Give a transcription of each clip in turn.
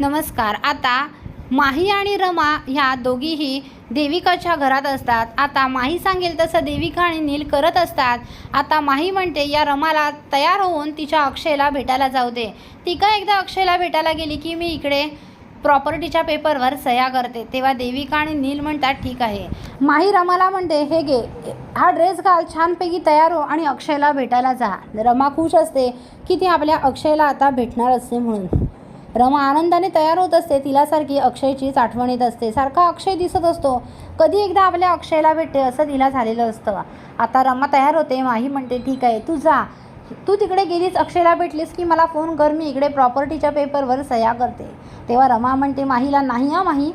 नमस्कार. आता माही आणि रमा ह्या दोघीही देविकाच्या घरात असतात. आता माही सांगेल तसं देविका आणि नील करत असतात. आता माही म्हणते या रमाला तयार होऊन तिच्या अक्षयला भेटायला जाऊ दे. ती का एकदा अक्षयला भेटायला गेली की मी इकडे प्रॉपर्टीच्या पेपरवर सह्या करते. तेव्हा देविका आणि नील म्हणतात ठीक आहे. माही रमाला म्हणते हे घे हा ड्रेस घाल छानपैकी तयार हो आणि अक्षयला भेटायला जा. रमा खुश असते की ती आपल्या अक्षयला आता भेटणार असते म्हणून. रमा आनंदाने तयार होत असते. तिलासारखी अक्षयचीच आठवण येत असते. सारखा अक्षय दिसत असतो. कधी एकदा आपल्या अक्षयला भेटते असं तिला झालेलं असतं. आता रमा तयार होते. माही म्हणते ठीक आहे तू जा. तू तिकडे गेलीस अक्षयला भेटलीस की मला फोन कर. मी इकडे प्रॉपर्टीच्या पेपरवर सह्या करते. तेव्हा रमा म्हणते माहीला नाही हा माही.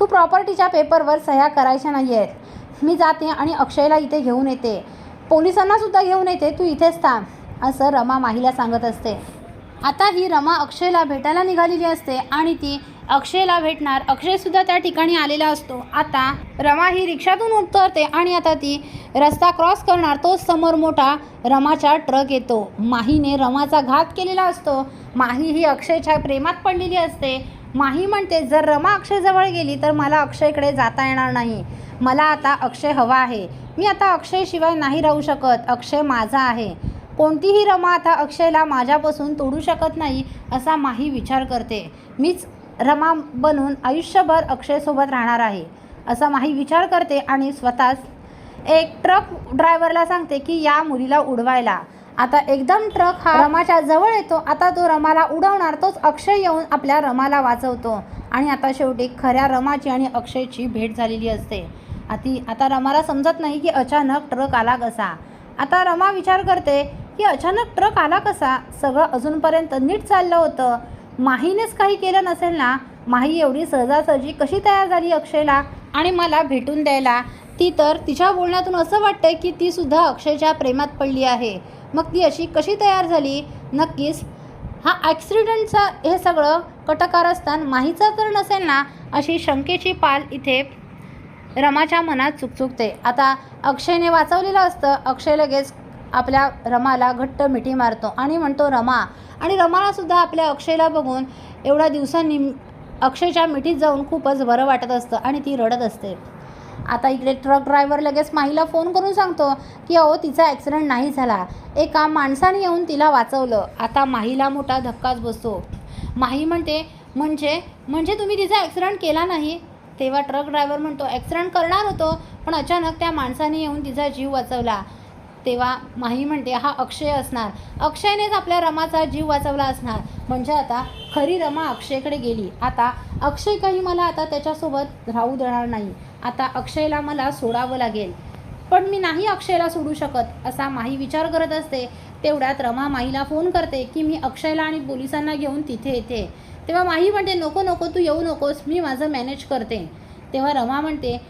तू प्रॉपर्टीच्या पेपरवर सह्या करायच्या नाही आहेत मी जाते आणि अक्षयला इथे घेऊन येते. पोलिसांनासुद्धा घेऊन येते. तू इथेच थांब. असं रमा माहीला सांगत असते. आता ही रमा अक्षयला भेटायला निघालेली असते आणि ती अक्षयला भेटणार. अक्षयसुद्धा त्या ठिकाणी आलेला असतो. आता रमा ही रिक्षातून उतरते आणि आता ती रस्ता क्रॉस करणार. तोच समोर मोठा रमाचा ट्रक येतो. माहीने रमाचा घात केलेला असतो. माही ही अक्षयच्या प्रेमात पडलेली असते. माही म्हणते जर रमा अक्षयजवळ गेली तर मला अक्षयकडे जाता येणार नाही. मला आता अक्षय हवा आहे. मी आता अक्षयशिवाय नाही राहू शकत. अक्षय माझा आहे. कोणतीही रमा आता अक्षयला माझ्यापासून तोडू शकत नाही असा माही विचार करते. मीच रमा बनून आयुष्यभर अक्षयसोबत राहणार आहे असा माही विचार करते आणि स्वतःच एक ट्रक ड्रायव्हरला सांगते की या मुलीला उडवायला. आता एकदम ट्रक हा रमाच्या जवळ येतो. आता तो रमाला उडवणार तोच अक्षय येऊन आपल्या रमाला वाचवतो. आणि आता शेवटी खऱ्या रमाची आणि अक्षयची भेट झालेली असते. आती आता रमाला समजत नाही की अचानक ट्रक आला कसा. आता रमा विचार करते की अचानक ट्रक आला कसा? सगळं अजूनपर्यंत नीट चाललं होतं. माहीनेच काही केलं नसेल ना? माही एवढी सहजासहजी कशी तयार झाली अक्षयला? आणि मला भेटून द्यायला? ती तर तिच्या बोलण्यातून असं वाटतंय की ती सुद्धा अक्षयच्या प्रेमात पडली आहे. मग ती अशी कशी तयार झाली? नक्कीच. हा ॲक्सिडेंटचा हे सगळं कटकारस्थान माहीचा तर नसेल ना? अशी शंकेची पाल इथे रमाच्या मनात चुकचुकते. आता अक्षयने वाचवलेलं असतं. अक्षय लगेच आपल्या रमाला घट्ट मिठी मारतो आणि म्हणतो रमा. आणि रमालासुद्धा आपल्या अक्षयला बघून एवढ्या दिवसांनी अक्षयच्या मिठीत जाऊन खूपच बरं वाटत असतं आणि ती रडत असते. आता इकडे ट्रक ड्रायव्हर लगेच माहीला फोन करून सांगतो की अहो तिचा ॲक्सिडेंट नाही झाला. एका माणसाने येऊन तिला वाचवलं. आता माहीला मोठा धक्काच बसतो. माही म्हणते म्हणजे म्हणजे तुम्ही तिचा ॲक्सिडेंट केला नाही? तेव्हा ट्रक ड्रायव्हर म्हणतो ॲक्सिडेंट करणार होतो पण अचानक त्या माणसाने येऊन तिचा जीव वाचवला. तेव्हा माही म्हणते हा अक्षय असणार. अक्षयनेच आपल्या रमाचा जीव वाचवला असणार. म्हणजे आता खरी रमा अक्षयकडे गेली. आता अक्षय काही मला आता त्याच्यासोबत राहू देणार नाही. आता अक्षयला मला सोडावं लागेल. पण मी नाही अक्षयला सोडू शकत असा माही विचार करत असते. तेवढ्यात रमा माहीला फोन करते की मी अक्षयला आणि पोलिसांना घेऊन तिथे येते. तेव्हा माही म्हणते नको नको तू येऊ नकोस. मी माझं मॅनेज करते. तेव्हा रमा म्हणते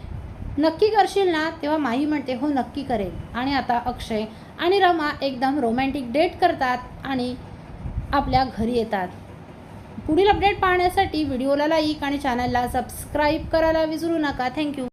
नक्की करशील ना तेव्हा माही म्हणते हो नक्की करेल आणि आता अक्षय आणि रमा एकदम रोमॅन्टिक डेट करतात आणि आपल्या घरी येतात. पुढील अपडेट पाहण्यासाठी व्हिडिओला लाईक आणि चॅनलला सबस्क्राईब करायला विसरू नका. थँक्यू